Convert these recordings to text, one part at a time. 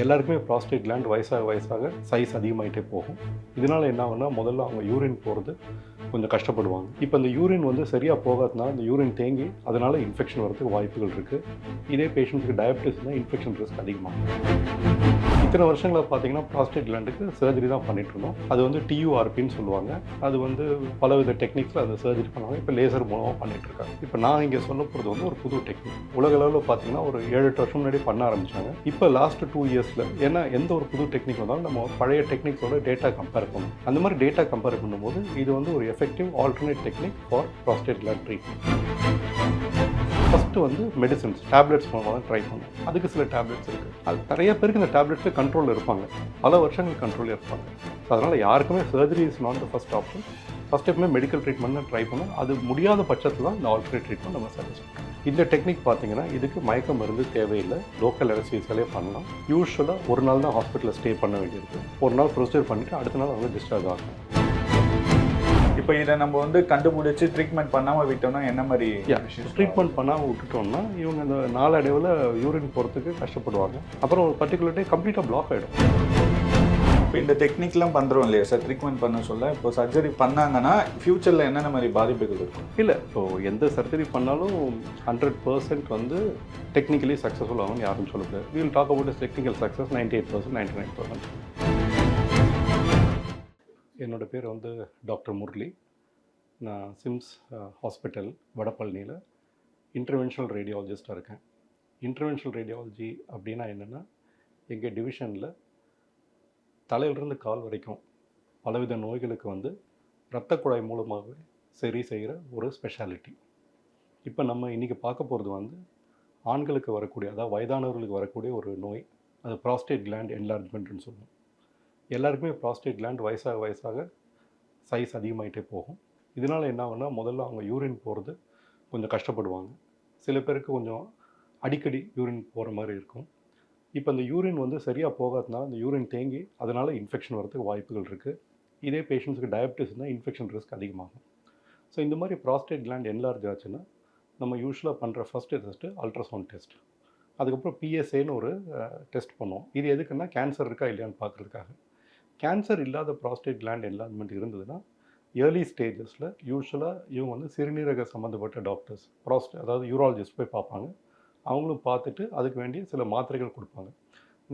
எல்லாருக்குமே prostate gland வயசாக வயசாக சைஸ் அதிகமாகிட்டே போகும். இதனால் என்ன ஆகும்னா முதல்ல அவங்க யூரின் போகிறது கொஞ்சம் கஷ்டப்படுவாங்க. இப்போ இந்த யூரின் வந்து சரியாக போகாதனால இந்த யூரின் தேங்கி அதனால் இன்ஃபெக்ஷன் வரதுக்கு வாய்ப்புகள் இருக்குது இதே பேஷண்ட்ஸுக்கு டயபிட்டிஸ்னால் இன்ஃபெக்ஷன் ரிஸ்க் அதிகமாகும். இத்தனை வருஷங்களில் பார்த்தீங்கன்னா ப்ராஸ்டேட் கிளாண்டுக்கு சர்ஜரி தான் பண்ணிட்டு இருந்தோம். அது வந்து டியூஆர்பின்னு சொல்லுவாங்க. அது வந்து பலவித டெக்னிக்ஸில் அதை சர்ஜரி பண்ணுவாங்க இப்போ லேசர் மூலமாக பண்ணிட்டு இருக்காங்க. இப்போ நான் இங்கே சொல்ல போகிறது வந்து ஒரு புது டெக்னிக் உலக அளவில் பார்த்தீங்கன்னா ஒரு ஏழு எட்டு வருஷம் முன்னாடி பண்ண ஆரம்பிச்சாங்க. இப்போ லாஸ்ட் டூ இயர்ஸ் இயர்ஸில் ஏன்னா எந்த ஒரு புது டெக்னிக் வந்தாலும் நம்ம பழைய டெக்னிக்ஸோட டேட்டா கம்பேர் பண்ணணும். அந்த மாதிரி டேட்டா கம்பேர் பண்ணும்போது இது வந்து ஒரு effective alternate technique for prostate gland treatment first வந்து மெடிசன்ஸ் டேப்லெட்ஸ் மூலமாக தான் ட்ரை பண்ணணும். அதுக்கு சில டேப்லெட்ஸ் இருக்குது அது நிறைய பேருக்கு இந்த டேப்லெட்ஸு கண்ட்ரோலில் இருப்பாங்க. பல வருஷங்கள் கண்ட்ரோலில் இருப்பாங்க. ஸோ அதனால் யாருக்குமே surgery is not the first option first எப்பவுமே மெடிக்கல் ட்ரீட்மெண்ட் தான் ட்ரை பண்ணணும். அது முடியாத பட்சத்தில் தான் இந்த ஆல்டர்னேட் ட்ரீட்மெண்ட் நம்ம சஜஸ்ட் பண்ணுறோம் இந்த டெக்னிக் பார்த்தீங்கன்னா இதுக்கு மயக்க மருந்து தேவையில்லை. லோக்கல் அரசியலே பண்ணலாம். யூஸ்வலாக ஒரு நாள் தான் ஹாஸ்பிட்டலில் ஸ்டே பண்ண வேண்டியிருக்கு. ஒரு நாள் ப்ரொசீஜர் பண்ணிவிட்டு அடுத்த நாள் வந்து டிஸ்சார்ஜ் ஆகணும். இப்போ இதை நம்ம வந்து கண்டுபிடிச்சு ட்ரீட்மெண்ட் பண்ணாம விட்டோம்னா என்ன மாதிரி ட்ரீட்மெண்ட் பண்ணாமல் விட்டுட்டோம்னா இவங்க இந்த நாளடைவில் யூரின் போகிறதுக்கு கஷ்டப்படுவாங்க. அப்புறம் ஒரு பர்டிகுலர் டே கம்ப்ளீட்டாக பிளாக் ஆகிடும் இப்போ இந்த டெக்னிக்லாம் பண்ணுறோம் இல்லையா? சார் ட்ரீட்மெண்ட் பண்ண சொல்ல. இப்போ சர்ஜரி பண்ணாங்கன்னா ஃப்யூச்சரில் என்னென்ன மாதிரி பாதிப்புகள் இருக்கும்? இல்லை. இப்போ எந்த சர்ஜரி பண்ணாலும் ஹண்ட்ரட் பர்சன்ட் வந்து டெக்னிக்கலி சக்ஸஸ்ஃபுல் ஆகும்னு யாரும் சொல்லுது will talk about technical success ninety eight percent ninety nine percent என்னோட பேர் வந்து டாக்டர் முரளி. நான் சிம்ஸ் ஹாஸ்பிட்டல் வடபழனியில் இன்டர்வென்ஷனல் ரேடியாலஜிஸ்டாக இருக்கேன். இன்டர்வென்ஷனல் ரேடியாலஜி அப்படின்னா என்னென்னா எங்கள் டிவிஷனில் தலையிலிருந்து கால் வரைக்கும் பலவித நோய்களுக்கு வந்து இரத்த குழாய் மூலமாகவே சரி செய்கிற ஒரு ஸ்பெஷாலிட்டி இப்போ நம்ம இன்றைக்கி பார்க்க போகிறது வந்து ஆண்களுக்கு வரக்கூடிய அதாவது வயதானவர்களுக்கு வரக்கூடிய ஒரு நோய் அது ப்ராஸ்டேட் கிளாண்ட் என்லார்ஜ்மெண்ட்னு சொல்லுவோம். எல்லாருக்குமே ப்ராஸ்டேட் கிளாண்ட் வயசாக வயசாக சைஸ் அதிகமாகிட்டே போகும். இதனால் என்ன ஆகும்னா முதல்ல அவங்க யூரின் போகிறது கொஞ்சம் கஷ்டப்படுவாங்க. சில பேருக்கு கொஞ்சம் அடிக்கடி யூரின் போகிற மாதிரி இருக்கும். இப்போ அந்த யூரின் வந்து சரியாக போகாதனால அந்த யூரின் தேங்கி அதனால் இன்ஃபெக்ஷன் வரதுக்கு வாய்ப்புகள் இருக்குது இதே பேஷண்ட்ஸுக்கு டயபிட்டிஸ்னால் இன்ஃபெக்ஷன் ரிஸ்க் அதிகமாகும். ஸோ இந்த மாதிரி ப்ராஸ்டேட் கிளாண்ட் என்லார்ஜ் ஆச்சுன்னா நம்ம யூஸ்வலாக பண்ணுற ஃபஸ்ட்டு டெஸ்ட்டு அல்ட்ராசவுண்ட் டெஸ்ட் அதுக்கப்புறம் பிஎஸ்ஏன்னு ஒரு டெஸ்ட் பண்ணுவோம். இது எதுக்குன்னா கேன்சர் இருக்கா இல்லையான்னு பார்க்குறதுக்காக. கேன்சர் இல்லாத ப்ராஸ்டேட் கிளாண்ட் என்லார்ஜ்மெண்ட் இருந்ததுன்னா ஏர்லி ஸ்டேஜஸில் யூஸ்வலாக இவங்க வந்து சிறுநீரக சம்மந்தப்பட்ட டாக்டர்ஸ் ப்ராஸ்ட் அதாவது யூராலஜிஸ்ட் போய் பார்ப்பாங்க. அவங்களும் பார்த்துட்டு அதுக்கு வேண்டிய சில மாத்திரைகள் கொடுப்பாங்க.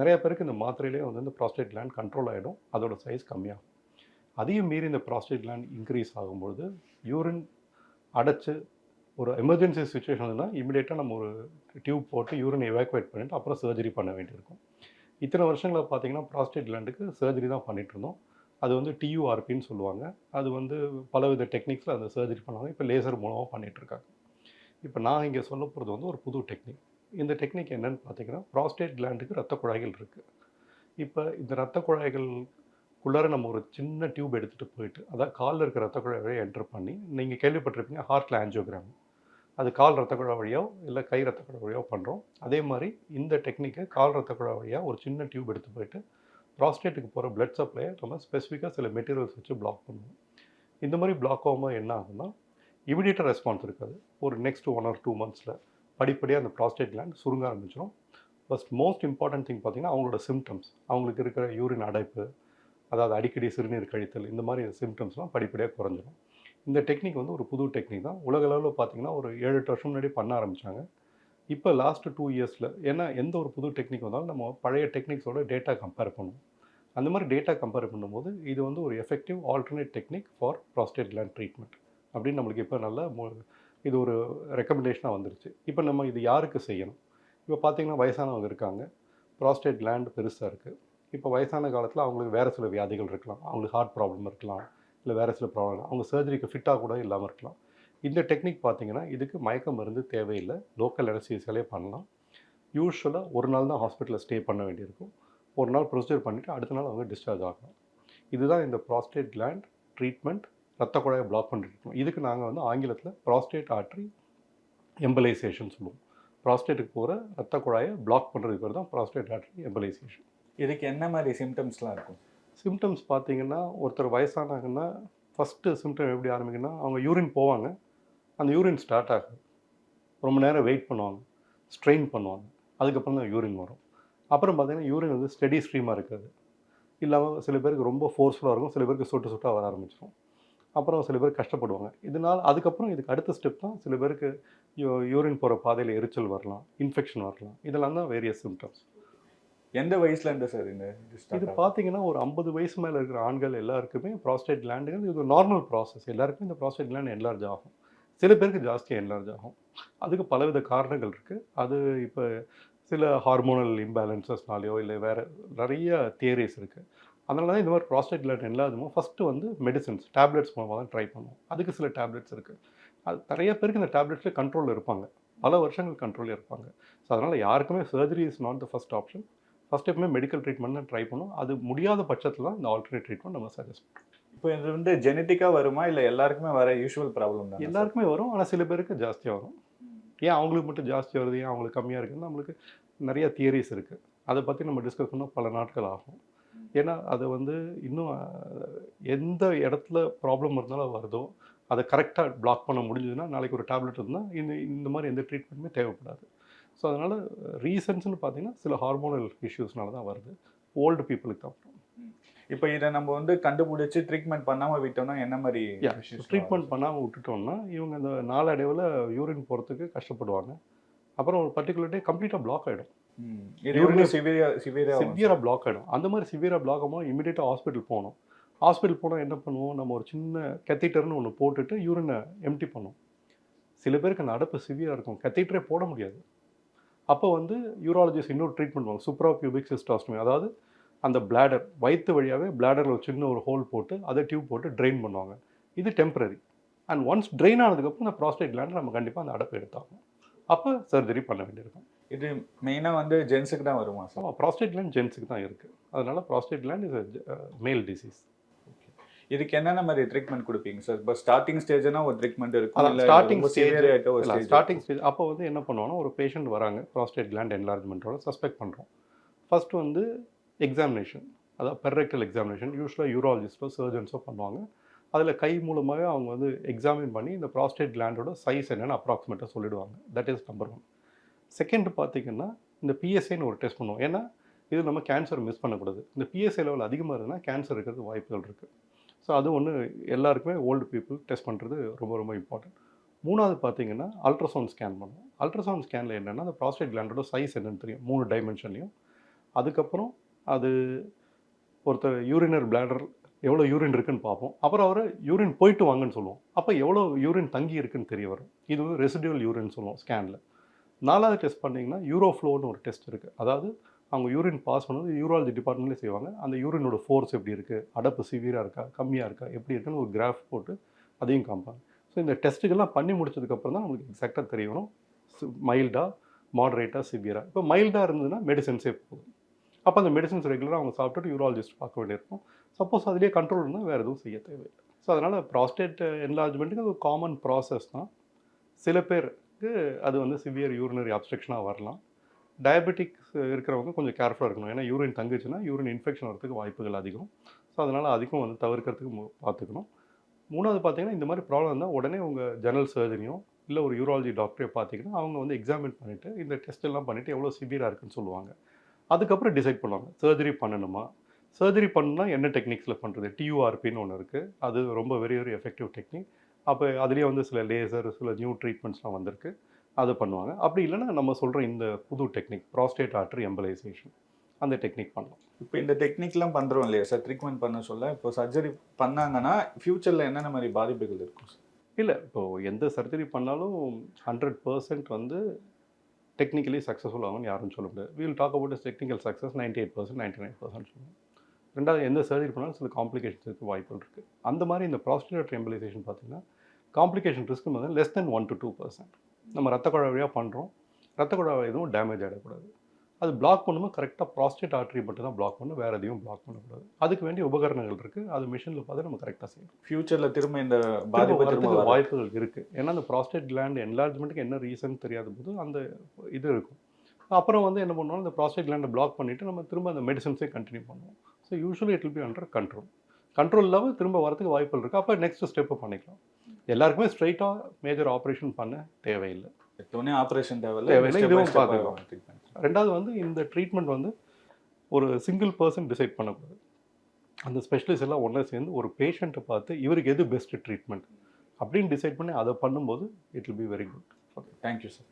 நிறைய பேருக்கு இந்த மாத்திரையிலே வந்து இந்த ப்ராஸ்டேட் கிளாண்ட் கண்ட்ரோல் ஆகிடும் அதோட சைஸ் கம்மியாகும். அதையும் மீறி இந்த ப்ராஸ்டேட் கிளாண்ட் இன்க்ரீஸ் ஆகும்பொழுது யூரின் அடைச்சு ஒரு எமர்ஜென்சி சுச்சுவேஷன் தான் இமிடியேட்டாக நம்ம ஒரு டியூப் போட்டு யூரின் எவாக்குவேட் பண்ணிவிட்டு அப்புறம் சர்ஜரி பண்ண வேண்டியிருக்கும். இத்தனை வருஷங்களில் பார்த்தீங்கன்னா ப்ராஸ்டேட் கிளாண்டுக்கு சர்ஜரி தான் பண்ணிகிட்ருந்தோம் இருந்தோம். அது வந்து டியூஆர்பின்னு சொல்லுவாங்க. அது வந்து பலவித டெக்னிக்ஸில் அந்த சர்ஜரி பண்ணுவாங்க. இப்போ லேசர் மூலமாக பண்ணிகிட்ருக்காங்க இப்போ நான் இங்கே சொல்ல போகிறது வந்து ஒரு புது டெக்னிக். இந்த டெக்னிக் என்னென்னு பார்த்தீங்கன்னா ப்ராஸ்டேட் கிளாண்டுக்கு ரத்த குழாய்கள் இருக்குது இப்போ இந்த ரத்த குழாய்களுக்குள்ளார நம்ம ஒரு சின்ன டியூப் எடுத்துகிட்டு போயிட்டு அதாவது காலில் இருக்கிற ரத்த குழாய் வழியாக என்டர் பண்ணி நீங்கள் கேள்விப்பட்டிருப்பீங்க ஹார்ட்டில் ஆன்ஜியோகிராம் அது கால் ரத்த குழாய் வழியோ இல்லை கை ரத்த குழாய் வழியோ பண்ணுறோம் அதே மாதிரி இந்த டெக்னிக்கை கால் ரத்த குழாய் வழியாக ஒரு சின்ன டியூப் எடுத்து போயிட்டு ப்ராஸ்டேட்டுக்கு போகிற பிளட் சப்ளையை நம்ம ஸ்பெசிஃபிக்காக சில மெட்டீரியல்ஸ் வச்சு பிளாக் பண்ணுவோம். இந்த மாதிரி பிளாக் ஆகும்போது என்ன ஆகுதுன்னா இமிடியேட்டாக ரெஸ்பான்ஸ் இருக்காது. ஒரு நெக்ஸ்ட் ஒன் ஆர் டூ மந்த்ஸில் படிப்படியாக அந்த ப்ராஸ்டேட் கிளாண்ட் சுருங்க ஆரம்பிச்சிடும் ஃபஸ்ட் மோஸ்ட் இம்பார்ட்டன்ட் திங் பார்த்தீங்கன்னா அவங்களோட சிம்டம்ஸ் அவங்களுக்கு இருக்கிற யூரின் அடைப்பு அதாவது அடிக்கடி சிறுநீர் கழித்தல் இந்த மாதிரி சிம்டம்ஸ்லாம் படிப்படியாக குறைஞ்சிடும் இந்த டெக்னிக் வந்து ஒரு புது டெக்னிக் தான். உலக அளவில் பார்த்தீங்கன்னா ஒரு ஏழு எட்டு வருஷம் முன்னாடி பண்ண ஆரம்பித்தாங்க இப்போ லாஸ்ட் டூ இயர்ஸில் ஏன்னா எந்த ஒரு புது டெக்னிக் வந்தாலும் நம்ம பழைய டெக்னிக்ஸோட டேட்டா கம்பேர் பண்ணுவோம். அந்த மாதிரி டேட்டா கம்பேர் பண்ணும்போது இது வந்து ஒரு effective alternate technique for prostate gland treatment அப்படின்னு நம்மளுக்கு இப்போ நல்ல இது ஒரு ரெக்கமெண்டேஷனாக வந்துருச்சு. இப்போ நம்ம இது யாருக்கு செய்யணும்? இப்போ பார்த்தீங்கன்னா வயசானவங்க இருக்காங்க. ப்ராஸ்டேட் லேண்ட் பெருசாக இருக்குது இப்போ வயசான காலத்தில் அவங்களுக்கு வேறு சில வியாதிகள் இருக்கலாம். அவங்களுக்கு ஹார்ட் ப்ராப்ளம் இருக்கலாம். இல்லை வேறு சில ப்ராப்ளம் அவங்க சர்ஜரிக்கு ஃபிட்டாக கூட இல்லாமல் இருக்கலாம். இந்த டெக்னிக் பார்த்திங்கன்னா இதுக்கு மயக்க மருந்து தேவையில்லை. லோக்கல் அனஸ்தீசியாலே பண்ணலாம். யூஸ்வலாக ஒரு நாள் தான் ஹாஸ்பிட்டலில் ஸ்டே பண்ண வேண்டியிருக்கும். ஒரு நாள் ப்ரொசீஜர் பண்ணிவிட்டு அடுத்த நாள் அவங்க டிஸ்சார்ஜ் ஆகணும். இதுதான் இந்த ப்ராஸ்டேட் கிளாண்ட் ட்ரீட்மெண்ட் ரத்த குழாயை பிளாக் பண்ணிருக்கோம் இதுக்கு நாங்கள் வந்து ஆங்கிலத்தில் ப்ராஸ்டேட் ஆர்ட்ரி எம்பலைசேஷன் சொல்லுவோம். ப்ராஸ்டேட்டுக்கு போகிற ரத்த குழாயை பிளாக் பண்ணுறதுக்கு பேர் தான் ப்ராஸ்டேட் ஆர்ட்ரி எம்பலைசேஷன் இதுக்கு என்ன மாதிரி சிம்டம்ஸ்லாம் இருக்கும்? சிம்டம்ஸ் பார்த்தீங்கன்னா ஒருத்தர் வயசானாங்கன்னா ஃபஸ்ட்டு சிம்டம் எப்படி ஆரம்பிக்குன்னா அவங்க யூரின் போவாங்க. அந்த யூரின் ஸ்டார்ட் ஆகும். ரொம்ப நேரம் வெயிட் பண்ணுவாங்க. ஸ்ட்ரெயின் பண்ணுவாங்க. அதுக்கப்புறம் தான் யூரின் வரும். அப்புறம் பார்த்தீங்கன்னா யூரின் வந்து ஸ்டெடி ஸ்ட்ரீமாக இருக்காது. இல்லாமல் சில பேருக்கு ரொம்ப ஃபோர்ஸ்ஃபுல்லாக இருக்கும். சில பேருக்கு சொட்டு சொட்டாக வர ஆரம்பிச்சிடும் அப்புறம் சில பேர் கஷ்டப்படுவாங்க. இதனால் அதுக்கப்புறம் இதுக்கு அடுத்த ஸ்டெப் தான் சில பேருக்கு யூரின் போகிற பாதையில் எரிச்சல் வரலாம் இன்ஃபெக்ஷன் வரலாம். இதெல்லாம் தான் வேரியஸ் சிம்டம்ஸ் எந்த வயசுல இருந்து சார் இந்த இது? பார்த்தீங்கன்னா ஒரு ஐம்பது வயசு மேலே இருக்கிற ஆண்கள் எல்லாருக்குமே ப்ராஸ்டேட் கிளாண்டுங்கிறது இது ஒரு நார்மல் ப்ராசஸ் எல்லாருக்குமே இந்த ப்ராஸ்டேட் கிளாண்ட் என்லார்ஜ் ஆகும். சில பேருக்கு ஜாஸ்தியாக என்லார்ஜ் ஆகும். அதுக்கு பலவித காரணங்கள் இருக்குது அது இப்போ சில ஹார்மோனல் இம்பேலன்சஸ்னாலேயோ இல்லை வேறு நிறைய தியரிஸ் இருக்குது அதனால தான் இந்த மாதிரி ப்ராஸ்டேட் கிளாண்ட் எல்லாதுமோ ஃபஸ்ட்டு வந்து மெடிசின்ஸ் டேப்லெட்ஸ் மூலமாக தான் ட்ரை பண்ணுவோம். அதுக்கு சில டேப்லெட்ஸ் இருக்குது அது நிறைய பேருக்கு இந்த டேப்லெட்ஸில் கண்ட்ரோலில் இருப்பாங்க. பல வருஷங்கள் கண்ட்ரோலில் இருப்பாங்க. ஸோ அதனால் யாருக்குமே surgery is not the first option first எப்பவுமே மெடிக்கல் ட்ரீட்மெண்ட் தான் ட்ரை பண்ணும் அது முடியாத பட்சத்தில் தான் இந்த ஆல்டர்னேட் ட்ரீட்மெண்ட் நம்ம சஜஸ்ட் பண்ணுவோம். இப்போ இது வந்து ஜெனட்டிக்கா வருமா இல்ல எல்லாருக்குமே வர யூஷுவல் ப்ராப்ளம் தான் எல்லாருக்குமே வரும் ஆனால் சில பேருக்கு ஜாஸ்தியாக வரும். ஏன் அவங்களுக்கு மட்டும் ஜாஸ்தி வருது? ஏன் அவங்களுக்கு கம்மியாக இருக்குன்னு நம்மளுக்கு நிறைய தியரிஸ் இருக்குது அதை பற்றி நம்ம டிஸ்கஸ் பண்ணால் பல நாட்கள் ஆகும். ஏன்னா அது வந்து இன்னும் எந்த இடத்துல ப்ராப்ளம் இருந்தாலும் வருதோ அதை கரெக்டாக பிளாக் பண்ண முடிஞ்சதுன்னா நாளைக்கு ஒரு டேப்லெட் இருந்தால் இந்த இந்த மாதிரி எந்த ட்ரீட்மெண்ட்டுமே தேவைப்படாது. ஸோ அதனால் ரீசன்ஸ்னு பார்த்தீங்கன்னா சில ஹார்மோனல் இஷ்யூஸ்னால தான் வருது. ஓல்டு பீப்புளுக்கு தான். இப்போ இதை நம்ம வந்து கண்டுபிடிச்சு ட்ரீட்மெண்ட் பண்ணாம விட்டோம்னா என்ன மாதிரி ட்ரீட்மெண்ட் பண்ணாமல் விட்டுட்டோம்னா இவங்க அந்த நாளடைவில் யூரின் போகிறதுக்கு கஷ்டப்படுவாங்க. அப்புறம் ஒரு பர்டிகுலர் டே கம்ப்ளீட்டாக பிளாக் ஆகிடும் சிவியரா சிவியரா பிளாக் ஆகிடும் அந்த மாதிரி சிவியராக பிளாக் ஆகும்போது இமீடியட்டாக ஹாஸ்பிட்டல் போகணும். ஹாஸ்பிட்டல் போனால் என்ன பண்ணுவோம்? நம்ம ஒரு சின்ன கெத்தீட்டர்னு ஒன்று போட்டுட்டு யூரினை எம்டி பண்ணுவோம். சில பேருக்கு அந்த அடப்பு சிவியராக இருக்கும். கெத்தீட்டரே போட முடியாது. அப்போ வந்து யூராலஜிஸ்ட் இன்னொரு ட்ரீட்மெண்ட் பண்ணுவாங்க. சூப்ரா பியூபிக் சிஸ்டாஸ்டமி அதாவது அந்த பிளாடர் வயிற்று வழியாகவே பிளாடரில் ஒரு சின்ன ஒரு ஹோல் போட்டு அதை டியூப் போட்டு ட்ரெயின் பண்ணுவாங்க. இது டெம்பரரி அண்ட் ஒன்ஸ் ட்ரெயின் ஆனதுக்கப்புறம் இந்த ப்ராஸ்டேட் கிளாண்ட் நம்ம கண்டிப்பாக அந்த அடப்பு எடுத்தாகணும். அப்போ சர்ஜரி பண்ண வேண்டியிருக்கும். இது மெயினா வந்து ஜென்ஸுக்கு தான் வருமா சார் ப்ராஸ்டேட் கிளாண்ட் ஜென்ஸுக்கு தான் இருக்குது அதனால prostate gland is male disease இதுக்கு என்னென்ன மாதிரி ட்ரீட்மெண்ட் கொடுப்பீங்க சார் இப்போ ஸ்டார்டிங் ஸ்டேஜ்னா ஒரு ட்ரீட்மெண்ட் இருக்கும் இல்லை stage ஸ்டார்டிங் ஸ்டேஜ் அப்போ வந்து என்ன பண்ணுவோம்னா ஒரு பேஷண்ட் வராங்க ப்ராஸ்டேட் கிளாண்ட் என்லார்ஜ்மெண்ட்டோட சஸ்பெக்ட் பண்ணுறோம் ஃபர்ஸ்ட் வந்து எக்ஸாமினேஷன் அதாவது பெர்ரெக்டல் எக்ஸாமினேஷன் யூஸ்வலாக யூராலஜிஸ்டோ சர்ஜன்ஸோ பண்ணுவாங்க. அதில் கை மூலமாகவே அவங்க வந்து எக்ஸாமின் பண்ணி இந்த ப்ராஸ்டேட் கிளாண்டோட சைஸ் என்னென்னு அப்ராக்சிமேட்டாக சொல்லிடுவாங்க. That is number one second பார்த்தீங்கன்னா இந்த பிஎஸ்ஐன்னு ஒரு டெஸ்ட் பண்ணுவோம். ஏன்னா இது நம்ம கேன்சர் மிஸ் பண்ணக்கூடாது. இந்த பிஎஸ்ஐ லெவல் அதிகமாக இருந்ததுன்னா கேன்சர் இருக்கிறது வாய்ப்புகள் இருக்குது ஸோ அது ஒன்று எல்லாருக்குமே ஓல்டு பீப்புள் டெஸ்ட் பண்ணுறது ரொம்ப ரொம்ப இம்பார்ட்டன்ட் மூணாவது பார்த்தீங்கன்னா அல்ட்ராசவுண்ட் ஸ்கேன் பண்ணுவோம். அல்ட்ராசவுண்ட் ஸ்கேனில் என்னென்னா அந்த ப்ராஸ்டேட் கிளாண்டோட சைஸ் என்னன்னு தெரியும். மூணு டைமென்ஷன்லையும் அதுக்கப்புறம் அது ஒருத்தர் யூரினர் பிளாடர் எவ்வளோ யூரின் இருக்குன்னு பார்ப்போம். அப்புறம் அவரை யூரின் போயிட்டு வாங்கன்னு சொல்லுவோம். அப்போ எவ்வளோ யூரின் தங்கி இருக்குன்னு தெரிய வரும். இது வந்து ரெசிடியூல் யூரின் சொல்லுவோம் ஸ்கேனில் நாலாவது டெஸ்ட் பண்ணிங்கன்னா யூரோஃப்ளோன்னு ஒரு டெஸ்ட் இருக்குது அதாவது அவங்க யூரின் பாஸ் பண்ணது யூராலஜி டிபார்ட்மெண்ட்லேயே செய்வாங்க. அந்த யூரினோட ஃபோர்ஸ் எப்படி இருக்குது அடப்பு சிவியராக இருக்கா? கம்மியாக இருக்கா? எப்படி இருக்குன்னு ஒரு கிராஃப் போட்டு அதையும் காமிப்பாங்க. ஸோ இந்த டெஸ்ட்டுகள்லாம் பண்ணி முடிச்சதுக்கப்புறம் தான் நம்மளுக்கு எக்ஸாக்டாக தெரியணும் மைல்டாக மாடரேட்டாக சிவியராக இப்போ மைல்டாக இருந்ததுன்னா மெடிசன்ஸே போதும் அப்போ அந்த மெடிசன்ஸ் ரெகுலராக அவங்க சாப்பிட்டுட்டு யூராலஜிஸ்ட் பார்க்க வேண்டியிருக்கும். சப்போஸ் அதிலே கண்ட்ரோல் இருந்தால் வேறு எதுவும் செய்ய தேவையில்லை. ஸோ அதனால் ப்ராஸ்டேட் என்லார்ஜ்மெண்ட்டுக்கு அது ஒரு காமன் ப்ராசஸ் தான். சில பேருக்கு அது வந்து சிவியர் யூரினரி அப்ஸ்ட்ரக்ஷனாக வரலாம். டயபெட்டிக்ஸ் இருக்கிறவங்க கொஞ்சம் கேர்ஃபுல்லாக இருக்கணும். ஏன்னா யூரின் தங்குச்சுன்னா யூரின் இன்ஃபெக்ஷன் வரதுக்கு வாய்ப்புகள் அதிகம். ஸோ அதனால் அதுக்கும் வந்து தவிர்க்கிறதுக்கு பார்த்துக்கணும். மூணாவது பார்த்தீங்கன்னா இந்த மாதிரி ப்ராப்ளம் இருந்தால் உடனே உங்கள் ஜெனரல் சர்ஜனியோ இல்லை ஒரு யூராலஜி டாக்டரையோ பார்த்தீங்கன்னா அவங்க வந்து எக்ஸாமின் பண்ணிவிட்டு இந்த டெஸ்ட் எல்லாம் பண்ணிவிட்டு எவ்வளோ சிவியராக இருக்குன்னு சொல்லுவாங்க. அதுக்கப்புறம் டிசைட் பண்ணுவாங்க சர்ஜரி பண்ணணுமா? சர்ஜரி பண்ணணும்னா என்ன டெக்னிக்ஸில் பண்ணுறது டியூஆர்பின்னு ஒன்று இருக்குது அது ரொம்ப வெரி வெரி எஃபெக்டிவ் டெக்னிக் அப்போ அதுலேயே வந்து சில லேசர் சில நியூ ட்ரீட்மெண்ட்ஸ்லாம் வந்திருக்கு. அது பண்ணுவாங்க. அப்படி இல்லைன்னா நம்ம சொல்கிற இந்த புது டெக்னிக் ப்ராஸ்டேட் ஆர்டரி எம்பலைசேஷன் அந்த டெக்னிக் பண்ணலாம். இப்போ இந்த டெக்னிக்லாம் பண்றோம் இல்லையா சார்? ட்ரீட்மெண்ட் பண்ண சொல்ல. இப்போ சர்ஜரி பண்ணாங்கன்னா ஃபியூச்சர்ல என்னென்ன மாதிரி பாதிப்புகள் இருக்கும் இல்லை இப்போது எந்த சர்ஜரி பண்ணாலும் ஹண்ட்ரட் பர்சன்ட் வந்து டெக்னிக்கலி சக்ஸஸ்ஃபுல் ஆகும்னு யாரும் சொல்ல முடியாது. We'll talk about technical success ninety eight percent ninety nine percent சொல்லுவோம். ரெண்டாவது எந்த சர்ஜரி பண்ணாலும் சில காம்ப்ளிகேஷன்ஸ் இருக்குது வாய்ப்புகள் இருக்குது அந்த மாதிரி இந்த ப்ராஸ்டேட் எம்பலைசேஷன் பார்த்தீங்கன்னா காம்ப்ளிகேஷன் ரிஸ்க் வந்து less than one to two percent நம்ம ரத்த குழா வழியாக பண்ணுறோம் ரத்த குழாய் எதுவும் டேமேஜ் ஆகிடக்கூடாது அது பிளாக் பண்ணும்போது கரெக்டாக ப்ராஸ்டேட் ஆர்டரி மட்டும் தான் பிளாக் பண்ணணும் வேறு எதையும் பிளாக் பண்ணக்கூடாது. அதுக்கு வேண்டிய உபகரணங்கள் இருக்குது அது மிஷினில் பார்த்து நம்ம கரெக்டாக செய்யணும். ஃபியூச்சர்ல திரும்ப இந்த பாதிப்பு. வாய்ப்புகள் இருக்கு. ஏன்னா அந்த ப்ராஸ்டேட் கிளாண்ட் என்லார்ஜ்மெண்ட்டுக்கு என்ன ரீசன் தெரியாத போது அந்த இது இருக்கும். அப்புறம் வந்து என்ன பண்ணுவோம் இந்த ப்ராஸ்டேட் கிளாண்டை பிளாக் பண்ணிட்டு நம்ம திரும்ப அந்த மெடிசன்ஸே கண்டினியூ பண்ணுவோம். So usually it will be under control control இல்லாமல் திரும்ப வரதுக்கு வாய்ப்புகள் இருக்குது அப்போ நெக்ஸ்ட் ஸ்டெப்பு பண்ணிக்கலாம். எல்லாருக்குமே ஸ்ட்ரைட்டாக மேஜர் ஆப்ரேஷன் பண்ண தேவையில்லை. ஆபரேஷன் தேவையில்ல. இதுவும் பார்த்துக்கலாம். ரெண்டாவது வந்து இந்த ட்ரீட்மெண்ட் வந்து ஒரு சிங்கிள் பர்சன் டிசைட் பண்ணக்கூடாது. அந்த ஸ்பெஷலிஸ்ட் எல்லாம் ஒன்றா சேர்ந்து ஒரு பேஷண்ட்டை பார்த்து இவருக்கு எது பெஸ்ட்டு ட்ரீட்மெண்ட் அப்படின்னு டிசைட் பண்ணி அதை பண்ணும்போது it will be very good okay thank you sir